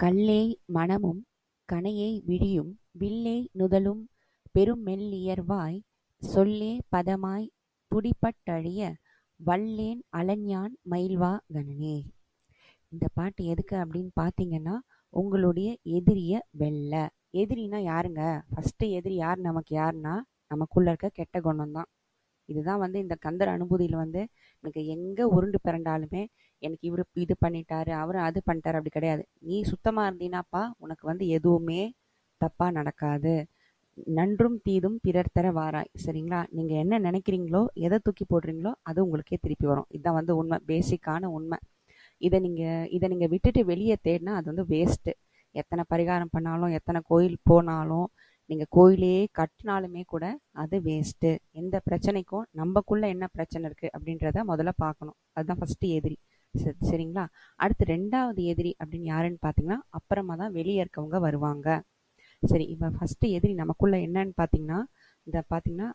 கல்லேய் மனமும் கணையை விழியும் வில்லே நுதலும் பெருமெல்லியர்வாய் சொல்லே பதமாய் புடிப்பட்டழிய வல்லேன் அலன்யான் மயில்வா கணனே இந்த பாட்டு எதுக்கு அப்படின்னு பார்த்தீங்கன்னா உங்களுடைய எதிரிய வெல்ல. எதிரினா யாருங்க? ஃபஸ்ட்டு எதிரி யார்? நமக்கு யாருன்னா நமக்குள்ள இருக்க கெட்ட குணம் தான் இதுதான் வந்து இந்த கந்தர் அனுபூதியில் வந்து எனக்கு எங்கே உருண்டு பிறண்டாலுமே எனக்கு இவர் இது பண்ணிட்டாரு அவர் அது பண்ணிட்டாரு அப்படி கிடையாது. நீ சுத்தமாக இருந்தீனாப்பா உனக்கு வந்து எதுவுமே தப்பாக நடக்காது. நன்றும் தீதும் பிறர் தர வாராய். சரிங்களா? நீங்கள் என்ன நினைக்கிறீங்களோ எதை தூக்கி போடுறீங்களோ அது உங்களுக்கே திருப்பி வரும். இதுதான் வந்து உண்மை பேசிக்கான உண்மை. இதை நீங்கள் இதை நீங்கள் விட்டுட்டு வெளியே தேடினா அது வந்து வேஸ்ட்டு எத்தனை பரிகாரம் பண்ணாலும் எத்தனை கோயில் போனாலும் நீங்கள் கோயிலையே கட்டினாலுமே கூட அது வேஸ்ட்டு எந்த பிரச்சனைக்கும் நம்மக்குள்ளே என்ன பிரச்சனை இருக்குது அப்படின்றத முதல்ல பார்க்கணும். அதுதான் ஃபஸ்ட்டு எதிரி. சரி சரிங்களா? அடுத்து ரெண்டாவது எதிரி அப்படின்னு யாருன்னு பார்த்தீங்கன்னா அப்புறமா தான் வெளியே இருக்கவங்க வருவாங்க. சரி இப்போ ஃபஸ்ட்டு எதிரி நமக்குள்ளே என்னன்னு பார்த்தீங்கன்னா இந்த பார்த்தீங்கன்னா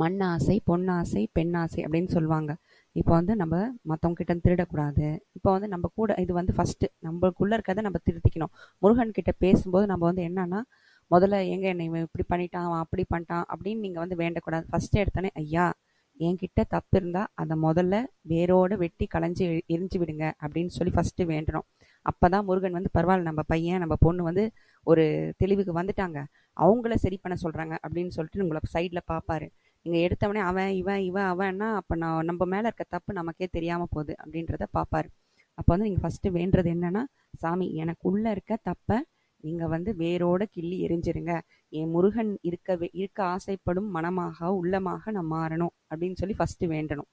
மண் ஆசை பொன்னாசை பெண்ணாசை அப்படின்னு சொல்லுவாங்க. இப்போ வந்து நம்ம மற்றவங்ககிட்ட திருடக்கூடாது. இப்போ வந்து நம்ம கூட இது வந்து ஃபஸ்ட்டு நம்மளுக்குள்ளே இருக்கிறத நம்ம திருத்திக்கணும். முருகன் கிட்ட பேசும்போது நம்ம வந்து என்னன்னா முதல்ல எங்கே என்னை இவன் இப்படி பண்ணிட்டான் அவன் அப்படி பண்ணிட்டான் அப்படின்னு நீங்கள் வந்து வேண்டக்கூடாது. ஃபஸ்ட்டு எடுத்தோன்னே ஐயா என்கிட்ட தப்பு இருந்தால் அதை முதல்ல வேரோடு வெட்டி களைஞ்சி எரிஞ்சு விடுங்க அப்படின்னு சொல்லி ஃபஸ்ட்டு வேண்டணும். அப்போ தான் முருகன் வந்து பரவாயில்ல நம்ம பையன் நம்ம பொண்ணு வந்து ஒரு தெளிவுக்கு வந்துட்டாங்க. அவங்கள சரி பண்ண சொல்கிறாங்க அப்படின்னு சொல்லிட்டு உங்களை சைடில் பார்ப்பாரு இங்கே எடுத்தவொடனே அவன் இவன் இவன் அவன்னா அப்போ நான் நம்ம மேலே இருக்க தப்பு நமக்கே தெரியாமல் போகுது அப்படின்றத பார்ப்பாரு அப்போ வந்து நீங்கள் ஃபஸ்ட்டு வேண்டுறது என்னென்னா சாமி எனக்குள்ளே இருக்க தப்பை நீங்கள் வந்து வேரோட கிள்ளி எரிஞ்சிருங்க. என் முருகன் இருக்க இருக்க ஆசைப்படும் மனமாக உள்ளமாக நான் மாறணும் அப்படின்னு சொல்லி ஃபஸ்ட்டு வேண்டணும்.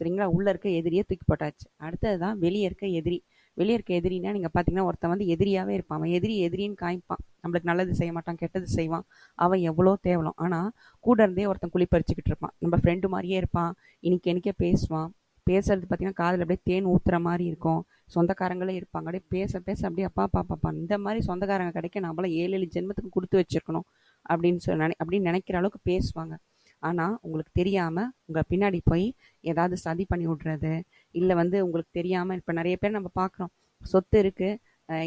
சரிங்களா? உள்ளே இருக்க எதிரியை தூக்கி போட்டாச்சு. அடுத்தது தான் வெளியே இருக்க எதிரி. வெளியே இருக்க எதிரினா நீங்கள் பார்த்தீங்கன்னா ஒருத்தன் வந்து எதிரியாகவே இருப்பான். அவன் எதிரி எதிரின்னு காய்ப்பான் நம்மளுக்கு நல்லது செய்ய மாட்டான் கெட்டது செய்வான். அவன் எவ்வளோ தேவலாம். ஆனால் கூட இருந்தே ஒருத்தன் குழி பறிச்சுக்கிட்டு இருப்பான். நம்ம ஃப்ரெண்டு மாதிரியே இருப்பான். இன்னைக்கு எனக்கே பேசுவான். பேசுறது பார்த்தீங்கன்னா காதில் அப்படியே தேன் ஊற்றுற மாதிரி இருக்கும். சொந்தக்காரங்களே இருப்பாங்க. அப்படியே பேச பேச அப்படியே அப்பா அப்பா பாப்பா இந்த மாதிரி சொந்தக்காரங்க கிடைக்க நம்மளாம் ஏழு ஏழு ஜென்மத்துக்கு கொடுத்து வச்சிருக்கணும் அப்படின்னு சொல்லி நினை அப்படின்னு நினைக்கிற அளவுக்கு பேசுவாங்க. ஆனால் உங்களுக்கு தெரியாமல் உங்கள் பின்னாடி போய் ஏதாவது சதி பண்ணி விட்றது இல்லை வந்து உங்களுக்கு தெரியாமல் இப்போ நிறைய பேர் நம்ம பார்க்குறோம் சொத்து இருக்குது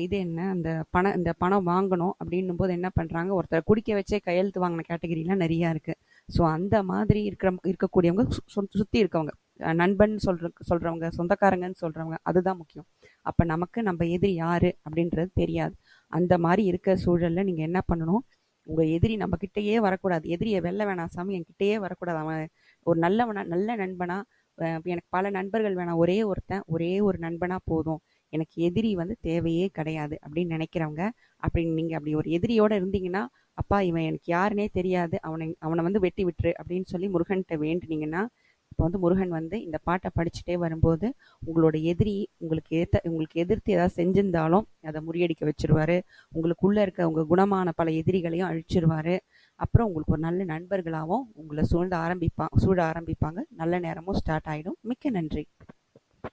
இது என்ன அந்த பணம் இந்த பணம் வாங்கணும் அப்படின்னும் போது என்ன பண்ணுறாங்க ஒருத்தர் குடிக்க வச்சே கையெழுத்து வாங்கின கேட்டகிரிலாம் நிறையா இருக்குது ஸோ அந்த மாதிரி இருக்கிற இருக்கக்கூடியவங்க சுற்றி இருக்கவங்க நண்பன் சொல்ற சொல்கிறவங்க சொந்தக்காரங்கன்னு சொல்கிறவங்க அதுதான் முக்கியம். அப்போ நமக்கு நம்ம எதிரி யார் அப்படின்றது தெரியாது. அந்த மாதிரி இருக்க சூழலில் நீங்கள் என்ன பண்ணணும் உங்கள் எதிரி நம்ம கிட்டேயே வரக்கூடாது. எதிரியை வெல்ல வேணாம் சாமி என்கிட்டயே வரக்கூடாது. அவன் ஒரு நல்லவனா நல்ல நண்பனா எனக்கு பல நண்பர்கள் வேணாம். ஒரே ஒருத்தன் ஒரே ஒரு நண்பனா போதும். எனக்கு எதிரி வந்து தேவையே கிடையாது அப்படின்னு நினைக்கிறவங்க அப்படின்னு நீங்கள் அப்படி ஒரு எதிரியோட இருந்தீங்கன்னா அப்பா இவன் எனக்கு யாருன்னே தெரியாது. அவனை அவனை வந்து வெட்டி விட்டுரு அப்படின்னு சொல்லி முருகன்கிட்ட வேண்டினீங்கன்னா இப்போ வந்து முருகன் வந்து இந்த பாட்டை படிச்சுட்டே வரும்போது உங்களோட எதிரி உங்களுக்கு ஏற்ற உங்களுக்கு எதிர்த்து ஏதாவது செஞ்சிருந்தாலும் அதை முறியடிக்க வச்சிருவாரு. உங்களுக்குள்ளே இருக்க உங்கள் குணமான பல எதிரிகளையும் அழிச்சிருவாரு. அப்புறம் உங்களுக்கு ஒரு நல்ல நண்பர்களாகவும் உங்களை சூழ்ந்து ஆரம்பிப்பாங்க சூழ ஆரம்பிப்பாங்க. நல்ல நேரமும் ஸ்டார்ட் ஆகிடும் மிக்க நன்றி.